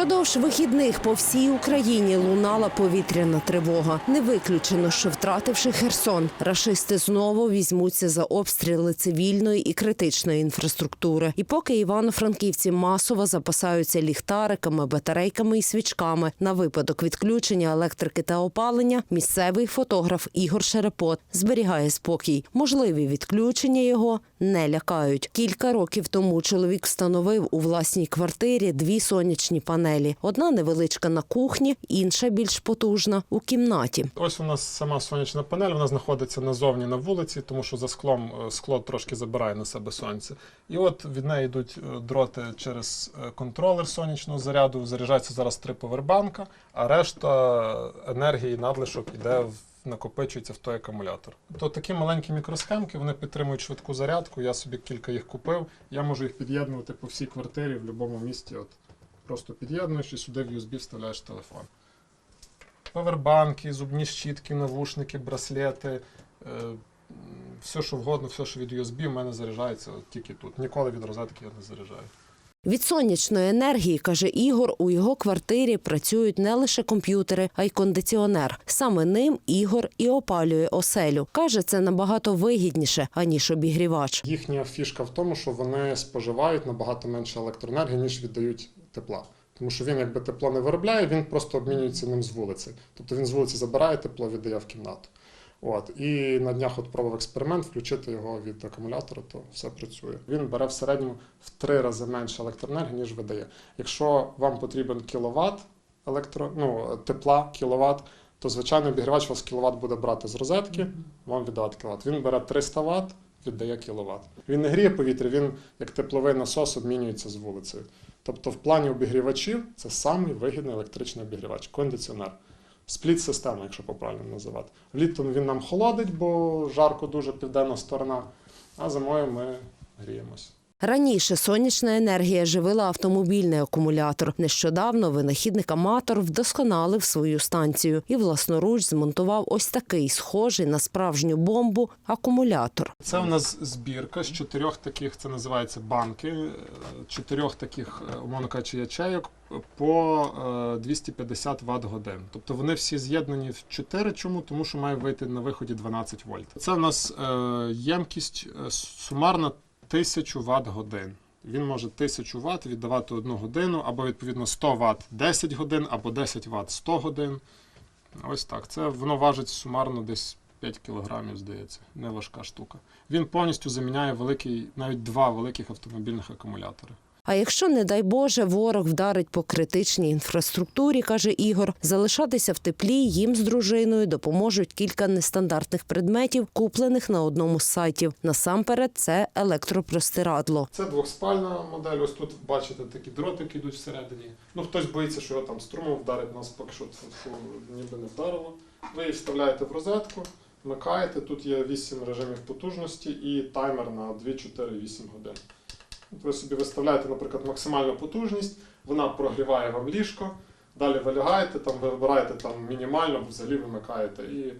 Впродовж вихідних по всій Україні лунала повітряна тривога. Не виключено, що втративши Херсон, рашисти знову візьмуться за обстріли цивільної і критичної інфраструктури. І поки івано-франківці масово запасаються ліхтариками, батарейками і свічками на випадок відключення електрики та опалення, місцевий фотограф Ігор Шерепот зберігає спокій. Можливі відключення його не лякають. Кілька років тому чоловік встановив у власній квартирі дві сонячні панелі: одна невеличка на кухні, інша більш потужна у кімнаті. Ось у нас сама сонячна панель, вона знаходиться назовні на вулиці, тому що за склом е, скло трошки забирає на себе сонце. І от від неї йдуть е, дроти через е, контролер сонячного заряду. Заряджається зараз три повербанка, а решта енергії надлишок іде в. Накопичується в той акумулятор. То такі маленькі мікросхемки, вони підтримують швидку зарядку. Я собі кілька їх купив. Я можу їх під'єднувати по всій квартирі в будь-якому місці. От просто під'єднуєш і сюди в USB вставляєш телефон. Павербанки, зубні щітки, навушники, браслети, е, все, що вгодно, все, що від USB, в мене заряджається тільки тут. Ніколи від розетки я не заряджаю. Від сонячної енергії, каже Ігор, у його квартирі працюють не лише комп'ютери, а й кондиціонер. Саме ним Ігор і опалює оселю. Каже, це набагато вигідніше, аніж обігрівач. Їхня фішка в тому, що вони споживають набагато менше електроенергії, ніж віддають тепла. Тому що він, якби тепло не виробляє, він просто обмінюється ним з вулиці. Тобто він з вулиці забирає тепло, віддає в кімнату. От. І на днях от пробував експеримент, включити його від акумулятора, то все працює. Він бере в середньому в три рази менше електроенергії, ніж видає. Якщо вам потрібен кіловат електро, ну, тепла, кіловат, то звичайно обігрівач вас кіловат буде брати з розетки, вам віддавати кіловат. Він бере 300 Вт, віддає кіловат. Він не гріє повітря, він як тепловий насос обмінюється з вулицею. Тобто, в плані обігрівачів це самий вигідний електричний обігрівач, кондиціонер. Спліт-система, якщо по-правильно називати. Влітом він нам холодить, бо жарко дуже південна сторона, а зимою ми гріємось. Раніше сонячна енергія живила автомобільний акумулятор. Нещодавно винахідник аматор вдосконалив свою станцію і власноруч змонтував ось такий схожий на справжню бомбу акумулятор. Це у нас збірка з чотирьох таких, це називається банки, е, чотирьох таких, е, умовно кажучи, ячейок по е, 250 Вт годин. Тобто вони всі з'єднані в 4. Чому? Тому що має вийти на виході 12 вольт. Це у нас е, ємкість е, сумарна 1000 Вт годин. Він може 1000 Вт віддавати одну годину, або відповідно 100 Вт 10 годин, або 10 Вт 100 годин. Ось так. Це воно важить сумарно десь 5 кг, здається. неважка штука. Він повністю заміняє великий, навіть два великих автомобільних акумулятори. А якщо, не дай Боже, ворог вдарить по критичній інфраструктурі, каже Ігор, залишатися в теплі їм з дружиною допоможуть кілька нестандартних предметів, куплених на одному з сайтів. Насамперед, це електропростирадло. Це двохспальна модель. Ось тут бачите такі дротики йдуть всередині. Ну хтось боїться, що його там струмом вдарить, нас поки що це ніби не вдарило. Ви її вставляєте в розетку, вмикаєте. Тут є 8 режимів потужності і таймер на 2, 4, 8 годин. Ви собі виставляєте, наприклад, максимальну потужність, вона прогріває вам ліжко. Далі ви лягаєте, там ви вибираєте там мінімально, взагалі вимикаєте і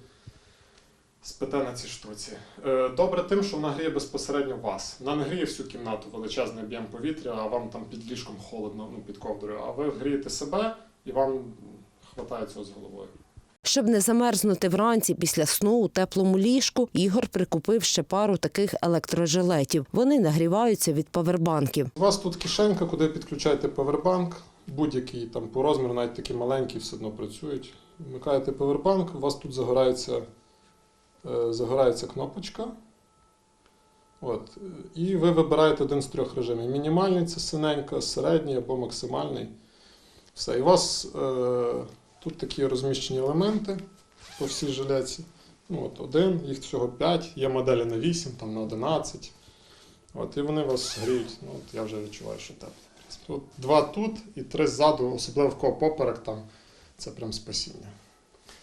спите на цій штуці. Е, Добре тим, що вона гріє безпосередньо вас. Вона не гріє всю кімнату, величезний об'єм повітря, а вам там під ліжком холодно, ну під ковдрою. А ви грієте себе і вам хватає цього з головою. Щоб не замерзнути вранці після сну у теплому ліжку, Ігор прикупив ще пару таких електрожилетів. Вони нагріваються від павербанків. У вас тут кишенька, куди підключаєте павербанк, будь-який там по розміру, навіть такі маленькі, все одно працюють. Вмикаєте павербанк, у вас тут загорається, е, загорається кнопочка. От. І ви вибираєте один з трьох режимів. Мінімальний це синенька, середній або максимальний. Все. І у вас е, тут такі розміщені елементи по всій жилеці. Ну, от один, їх всього 5, є моделі на 8, там на 11. От, і вони вас гріють. Ну, от я вже відчуваю, що тепло. От два тут і три ззаду, особливо в кого поперек там, це прям спасіння.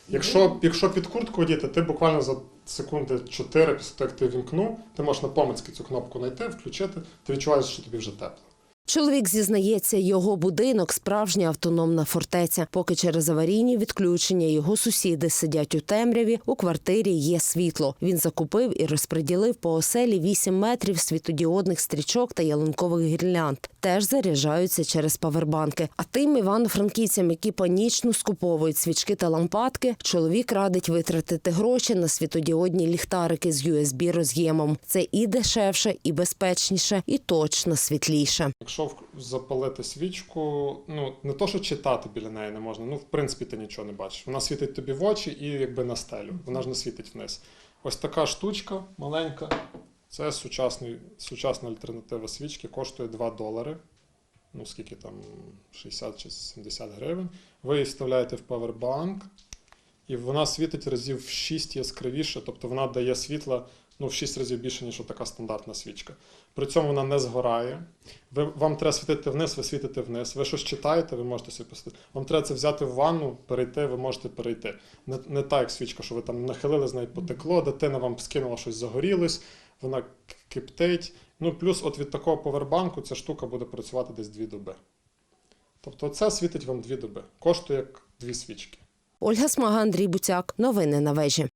Якщо, якщо під куртку одіти, ти буквально за секунди 4 після того, як ти вімкнув, ти можеш на помицьки цю кнопку знайти, включити, ти відчуваєш, що тобі вже тепло. Чоловік зізнається, його будинок справжня автономна фортеця. Поки через аварійні відключення його сусіди сидять у темряві, у квартирі є світло. Він закупив і розподілив по оселі 8 метрів світодіодних стрічок та ялинкових гірлянд. Теж заряджаються через павербанки. А тим івано-франківцям, які панічно скуповують свічки та лампадки, чоловік радить витратити гроші на світодіодні ліхтарики з USB роз'ємом. Це і дешевше, і безпечніше, і точно світліше. Якщо запалити свічку, ну не то, що читати біля неї не можна, ну в принципі ти нічого не бачиш. Вона світить тобі в очі і якби на стелю. Вона ж не світить вниз. Ось така штучка маленька. Це сучасний, сучасна альтернатива свічки, коштує 2 долари. Ну, скільки там 60 чи 70 гривень. Ви її вставляєте в павербанк, і вона світить разів в 6 яскравіше, тобто вона дає світла ну, в 6 разів більше, ніж така стандартна свічка. При цьому вона не згорає. Ви, вам треба світити вниз, ви світите вниз. Ви щось читаєте, ви можете собі посвітити. Вам треба це взяти в ванну, перейти, ви можете перейти. Не, не так, як свічка, що ви там нахилили з неї потекло, дитина вам скинула щось загорілось, вона киптить. Ну, плюс от від такого повербанку ця штука буде працювати десь дві доби. Тобто це світить вам дві доби. Коштує як дві свічки. Ольга Смага, Андрій Буцяк. Новини на вежі.